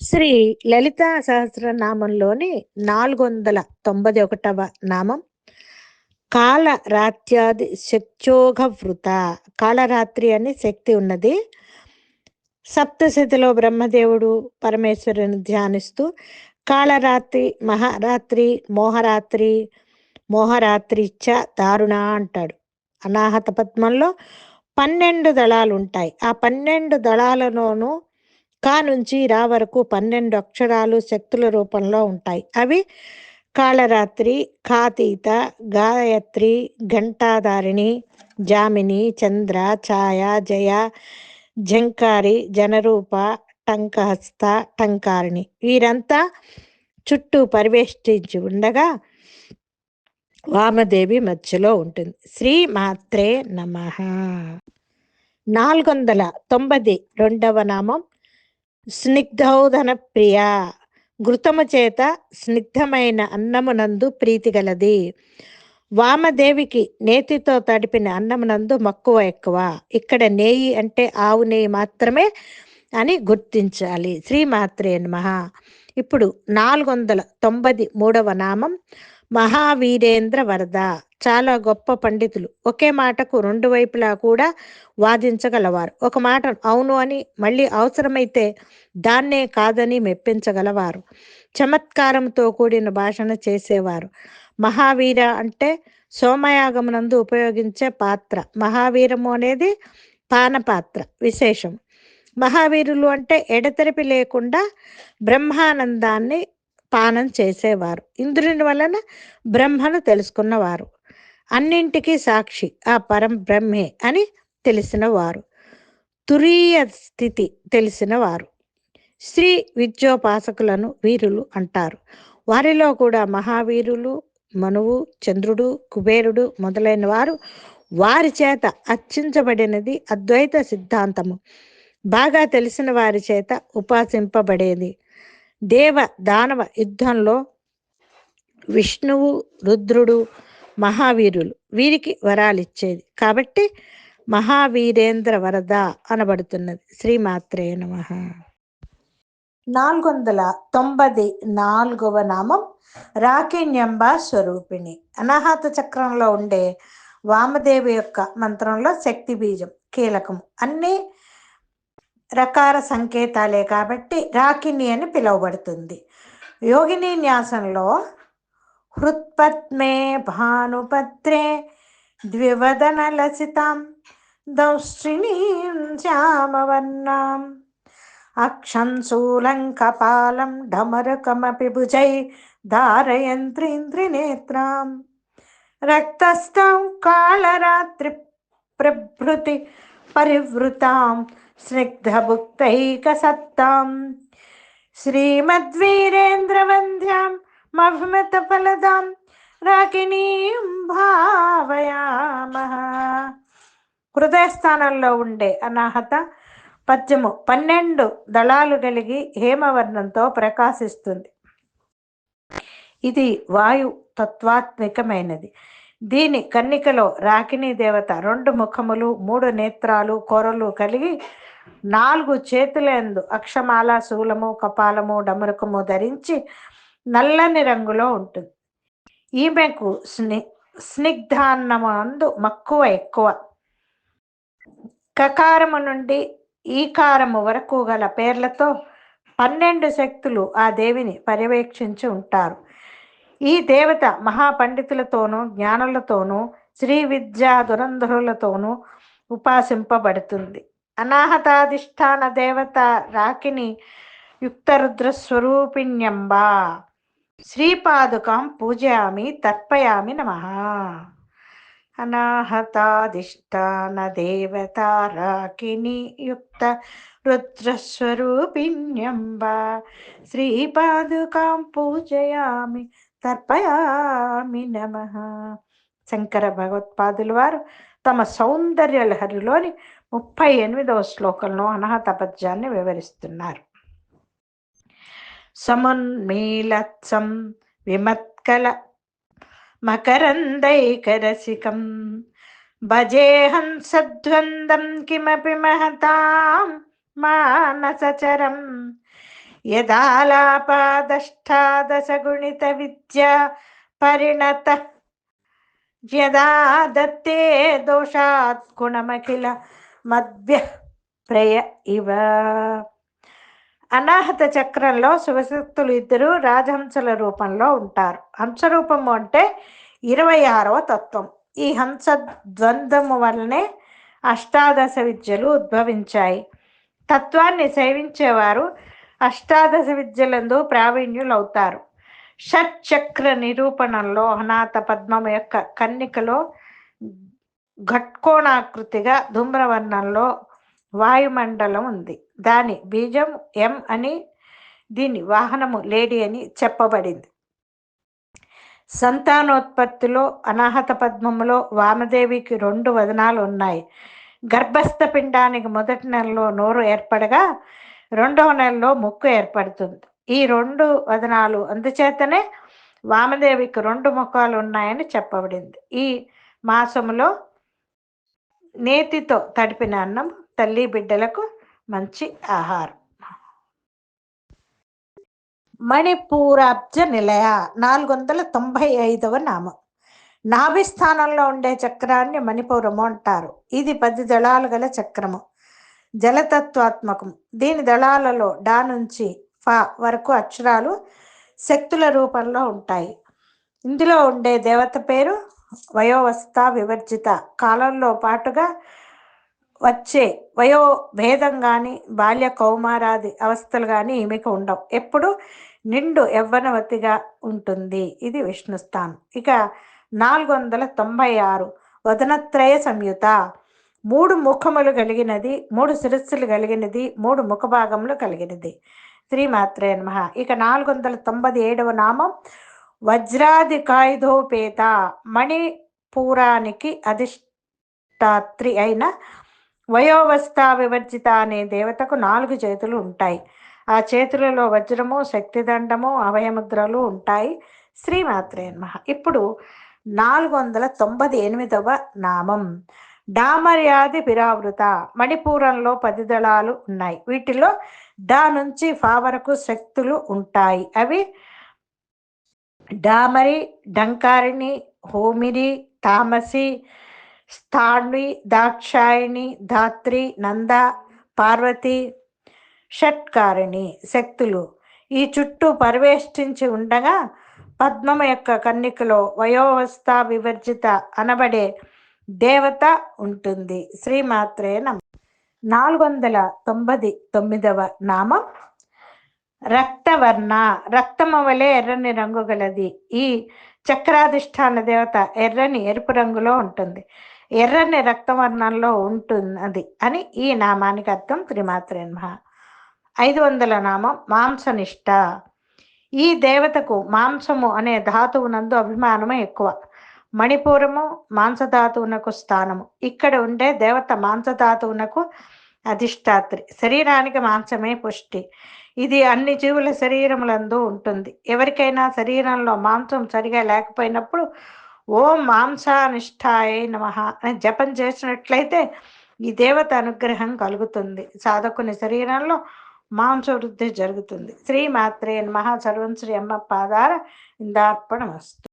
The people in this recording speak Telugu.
శ్రీ లలితా సహస్రనామంలోని నాలుగు వందల తొంభై ఒకటవ నామం. కాలరాత్యాది శక్త్యోగవృత కాలరాత్రి అని శక్తి ఉన్నది. సప్తశతిలో బ్రహ్మదేవుడు పరమేశ్వరుని ధ్యానిస్తూ కాలరాత్రి మహారాత్రి మోహరాత్రి మోహరాత్రి చ దారుణ అంటాడు. అనాహత పద్మంలో పన్నెండు దళాలు ఉంటాయి ఆ పన్నెండు దళాలలోనూ కా నుంచి రా వరకు పన్నెండు అక్షరాలు శక్తుల రూపంలో ఉంటాయి. అవి కాళరాత్రి కాతీత గాయత్రి ఘంటాధారిణి జామిని చంద్ర ఛాయ జయ జంకారి జనరూప టంకహస్త టంకారిణి. వీరంతా చుట్టూ పరివేష్టించి ఉండగా వామదేవి మధ్యలో ఉంటుంది. శ్రీ మాత్రే నమ. నాలుగు వందల తొంభై రెండవ నామం స్నిగ్ధౌధన ప్రియ ఘృతము చేత స్నిగ్ధమైన అన్నమునందు ప్రీతి గలది. వామదేవికి నేతితో తడిపిన అన్నమునందు మక్కువ ఎక్కువ. ఇక్కడ నేయి అంటే ఆవు నెయ్యి మాత్రమే అని గుర్తించాలి. శ్రీమాత్రే నమ. ఇప్పుడు నాలుగు వందల తొంభై మూడవ నామం మహావీరేంద్ర వరద చాలా గొప్ప పండితులు. ఒకే మాటకు రెండు వైపులా కూడా వాదించగలవారు. ఒక మాట అవును అని మళ్ళీ అవసరమైతే దాన్నే కాదని మెప్పించగలవారు. చమత్కారంతో కూడిన భాషణ చేసేవారు. మహావీర అంటే సోమయాగమునందు ఉపయోగించే పాత్ర. మహావీరము అనేది పానపాత్ర విశేషం. మహావీరులు అంటే ఎడతెరిపి లేకుండా బ్రహ్మానందాన్ని పానం చేసేవారు. ఇంద్రుని వలన బ్రహ్మను తెలుసుకున్నవారు. అన్నింటికీ సాక్షి ఆ పరం బ్రహ్మే అని తెలిసినవారు. తురీయ స్థితి తెలిసినవారు. శ్రీ విద్యోపాసకులను వీరులు అంటారు. వారిలో కూడా మహావీరులు మనువు చంద్రుడు కుబేరుడు మొదలైన వారు వారి చేత అర్చించబడినది అద్వైత సిద్ధాంతము. బాగా తెలిసిన వారి చేత ఉపాసింపబడేది దేవ దానవ యుద్ధంలో విష్ణువు రుద్రుడు మహావీరులు వీరికి వరాలిచ్చేది. కాబట్టి మహావీరేంద్ర వరద అనబడుతున్నది. శ్రీమాత్రే నమ. నాలుగు వందల తొంభై నాలుగవ నామం రాకిణ్యంబ స్వరూపిణి. అనాహత చక్రంలో ఉండే వామదేవి యొక్క మంత్రంలో శక్తి బీజం కీలకము. అన్నీ రకాల సంకేతాలే కాబట్టి రాకిణి అని పిలువబడుతుంది. యోగిని న్యాసంలో హృత్పద్మే భానుపత్రే ద్వివదన లసితాం దౌష్ట్రిణీం శ్యామవర్ణాం అక్షంశూలం కపాలం ఢమరుకమపి భుజై ధారయంత్రీంద్రినేత్రాం రక్తస్థం కాళరాత్రి ప్రభృతి పరివృతాం స్నిగ్ధభుక్తైకసత్తాం. శ్రీమద్వీరేంద్రవంద్యాం మభిమతఫలదాం రాకిణీం భావయామహ. హృదయస్థానంలో ఉండే అనాహత పద్యము పన్నెండు దళాలు కలిగి హేమవర్ణంతో ప్రకాశిస్తుంది. ఇది వాయు తత్వాత్మికమైనది దీని కన్నికలో రాకిణీ దేవత రెండు ముఖములు మూడు నేత్రాలు కొరలు కలిగి నాలుగు చేతులందు అక్షమాల శూలము కపాలము డమరుకము ధరించి నల్లని రంగులో ఉంటుంది. ఈమెకు స్ని స్నిగ్ధాన్నమందు మక్కువ ఎక్కువ. కకారము నుండి ఈకారము వరకు గల పేర్లతో పన్నెండు శక్తులు ఆ దేవిని పర్యవేక్షించి ఉంటారు. ఈ దేవత మహాపండితులతోనూ జ్ఞానులతోనూ శ్రీ విద్యా దురంధరులతోనూ ఉపాసింపబడుతుంది. అనాహతాధిష్టాన దేవత రాకిని యుక్తరుద్ర స్వరూపిణ్యంబ శ్రీపాదుకాం పూజయామి తర్పయామి నమ. అనాహతాధిష్టాన దేవత రాకిని యుక్త రుద్రస్వరూపిణ్యంబా శ్రీపాదుకాం పూజయామి తర్పయామి నమ. శంకర భగవత్పాదుల వారు తమ సౌందర్య లహరిలోని ముప్పై ఎనిమిదవ శ్లోకంలో అనాహత పద్యాన్ని వివరిస్తున్నారు. సమున్మీలత్సం విమత్కల మకరందైకరసికం భజేహం సద్వందం కిమపి మహతాం మానసచరం యదాలాపాదష్టాదశగుణిత విద్య పరిణత యదా దత్తే దోషాత్ గుణమఖిల మధ్య ప్రయ ఇవ అనాహత చక్రంలో శివశక్తులు ఇద్దరు రాజహంసల రూపంలో ఉంటారు. హంసరూపము అంటే ఇరవై ఆరవ తత్వం. ఈ హంస ద్వంద్వము వలనే అష్టాదశ విద్యలు ఉద్భవించాయి. తత్వాన్ని సేవించేవారు అష్టాదశ విద్యలందు ప్రావీణ్యులవుతారు. షట్చక్ర నిరూపణంలో అనాథ పద్మం యొక్క కన్నికలో ఘట్కోణాకృతిగా ధూమ్రవర్ణంలో వాయుమండలం ఉంది. దాని బీజం ఎం అని దీని వాహనము లేడీ అని చెప్పబడింది. సంతానోత్పత్తిలో అనాహత పద్మములో వామదేవికి రెండు వదనాలు ఉన్నాయి గర్భస్థ పిండానికి మొదటి నెలలో నోరు ఏర్పడగా రెండవ నెలలో ముక్కు ఏర్పడుతుంది. ఈ రెండు వదనాలు అందుచేతనే వామదేవికి రెండు ముఖాలు ఉన్నాయని చెప్పబడింది. ఈ మాసములో నేతితో తడిపిన అన్నం తల్లి బిడ్డలకు మంచి ఆహారం. మణిపూరాబ్జ నిలయ నాలుగు వందల తొంభై ఐదవ నామం. నాభిస్థానంలో ఉండే చక్రాన్ని మణిపూరము అంటారు. ఇది పది దళాలు గల చక్రము. జలతత్వాత్మకం. దీని దళాలలో డా నుంచి ఫా వరకు అక్షరాలు శక్తుల రూపంలో ఉంటాయి. ఇందులో ఉండే దేవత పేరు వయోవస్థ వివర్జిత. కాలంలో పాటుగా వచ్చే వయో భేదం కానీ బాల్య కౌమారాది అవస్థలు కానీ ఈమెకు ఉండవు ఎప్పుడు? నిండు యవ్వనవతిగా ఉంటుంది. ఇది విష్ణుస్థానం. ఇక నాలుగు వందల తొంభై ఆరు. వదనత్రయ సంయుత. మూడు ముఖములు కలిగినది మూడు శిరస్సులు కలిగినది మూడు ముఖ భాగములు కలిగినది. శ్రీమాత్రే నమ. ఇక నాలుగు వందల తొంభై ఏడవ నామం వజ్రాది కాయుధోపేత మణిపూరానికి అధిష్టాత్రి అయిన వయోవస్థ వివర్జిత అనే దేవతకు నాలుగు చేతులు ఉంటాయి. ఆ చేతులలో వజ్రము శక్తిదండము అభయముద్రలు ఉంటాయి. శ్రీమాత్రే నమ. ఇప్పుడు నాలుగు వందల తొంభై ఎనిమిదవ నామం. డామర్యాది పిరావృత. మణిపూరంలో పది దళాలు ఉన్నాయి. వీటిలో డా నుంచి ఫా వరకు శక్తులు ఉంటాయి. అవి డామరి డంకారిణి హోమిరి తామసి స్థాణ్వి దాక్షాయిణి ధాత్రి నంద పార్వతి షట్కారిణి శక్తులు. ఈ చుట్టూ పరివేష్టించి ఉండగా పద్మం యొక్క కన్నికలో వయోవస్థ వివర్జిత అనబడే దేవత ఉంటుంది. శ్రీమాత్రే నమ. నాలుగు వందల తొంభై తొమ్మిదవ నామం. రక్తవర్ణ. రక్తము వలె ఎర్రని రంగు గలది. ఈ చక్రాధిష్టాన దేవత ఎర్రని ఎరుపు రంగులో ఉంటుంది. ఎర్రని రక్తవర్ణంలో ఉంటున్నది అని ఈ నామానికి అర్థం త్రిమాత్రే నమ. ఐదు వందల నామం మాంసనిష్ట. ఈ దేవతకు మాంసము అనే ధాతువునందు అభిమానమే ఎక్కువ. మణిపూరము మాంసధాతువునకు స్థానము. ఇక్కడ ఉండే దేవత మాంసధాతువునకు అధిష్టాత్రి. శరీరానికి మాంసమే పుష్టి. ఇది అన్ని జీవుల శరీరములందు ఉంటుంది. ఎవరికైనా శరీరంలో మాంసం సరిగా లేకపోయినప్పుడు ఓం మాంసానిష్టాయ నమ అని జపం చేసినట్లయితే ఈ దేవత అనుగ్రహం కలుగుతుంది. సాధకుని శరీరంలో మాంసవృద్ధి జరుగుతుంది. శ్రీమాత్రే నమ. సర్వం శ్రీ అమ్మ పాదార. ఇందార్పణమస్తు.